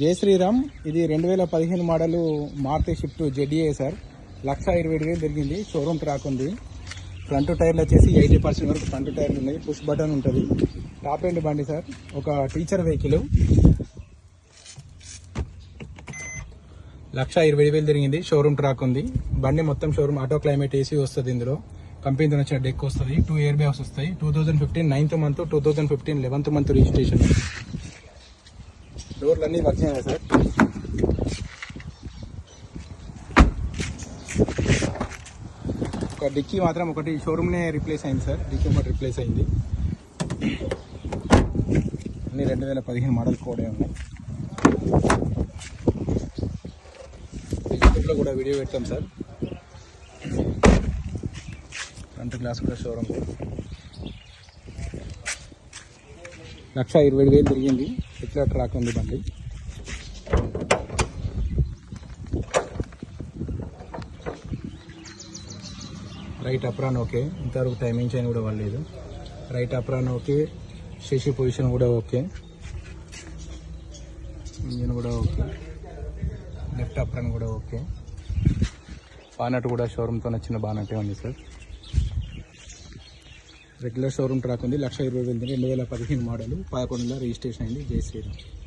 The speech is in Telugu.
జై శ్రీరామ్. ఇది రెండు వేల పదిహేను model Maruti Swift ZA sir. Lakh ఇరవై ఏడు వేలు జరిగింది షోరూమ్ ట్రాక్ ఉంది. ఫ్రంట్ టైర్లు వచ్చేసి ఎయిటీ పర్సెంట్ వరకు ఫ్రంట్ టైర్లు ఉన్నాయి. పుష్ బటన్ ఉంటుంది. టాప్ ఎండ్ బండి సార్. ఒక టీచర్ వెహికల్. లక్ష ఇరవై వేలు జరిగింది షోరూమ్ ట్రాక్ ఉంది. బండి మొత్తం షోరూమ్ ఆటో క్లైమేట్ ఏసీ వస్తుంది ఇందులో. కంపెనీతో వచ్చిన డెక్ వస్తుంది. టూ ఇయర్ బ్యాగ్స్ వస్తాయి two thousand fifteen ninth month two thousand fifteen eleventh month registration. డోర్లు అన్నీ వర్క్ చేయాలి సార్. ఒక డిక్కీ మాత్రం ఒకటి షోరూమ్నే రిప్లేస్ అయింది సార్. డిక్కీ ఒకటి రిప్లేస్ అయింది. అన్నీ రెండు వేల పదిహేను మోడల్ కూడా ఉన్నాయి. యూట్యూబ్లో కూడా వీడియో పెడతాం సార్. ఫ్రంట్ గ్లాస్ కూడా షోరూమ్ లక్ష ఇరవై వేలు తిరిగింది ఎట్లా ట్రాక్ ఉంది బండి. Right apron okay. ఇంతవరకు టైమింగ్ చైన్ కూడా వాళ్ళలేదు right apron okay. Chassis position కూడా ఓకే. ఇంజిన్ కూడా ఓకే. లెఫ్ట్ అప్రాన్ కూడా ఓకే. బానట్ కూడా షోరూమ్తో నచ్చిన బానట్టే ఉంది సార్ రెగ్యులర్ షోరూమ్ ట్రాక్ ఉంది. లక్ష ఇరవై వేలు రెండు వేల పదిహేను మోడల్. పదకొండులో రిజిస్ట్రేషన్ అయింది. జై శ్రీరామ్.